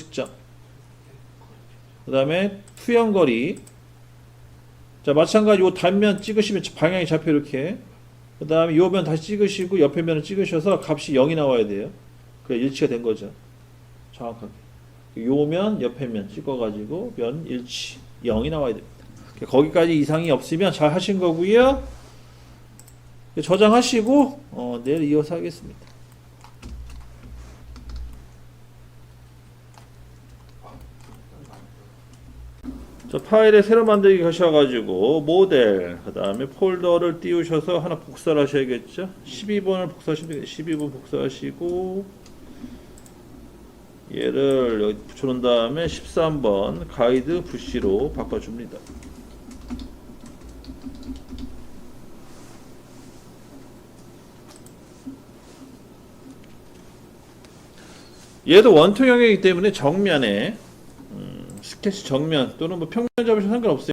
측정. 그 다음에 투영거리. 자, 마찬가지 요 단면 찍으시면 방향이 잡혀 이렇게. 그 다음에 요 면 다시 찍으시고 옆에 면을 찍으셔서 값이 0이 나와야 돼요. 그래 일치가 된 거죠. 정확하게. 요 면, 옆에 면 찍어가지고 면 일치 0이 나와야 됩니다. 거기까지 이상이 없으면 잘 하신 거고요. 저장하시고 어, 내일 이어서 하겠습니다. 저 파일에 새로 만들기 하셔가지고 모델 그 다음에 폴더를 띄우셔서 하나 복사를 하셔야겠죠? 12번을 복사하시면 되겠죠 12번 복사하시고 얘를 여기 붙여놓은 다음에 13번 가이드 부시로 바꿔줍니다. 얘도 원통형이기 때문에 정면에 음, 스케치 정면 또는 뭐 평면 잡으셔도 상관없어요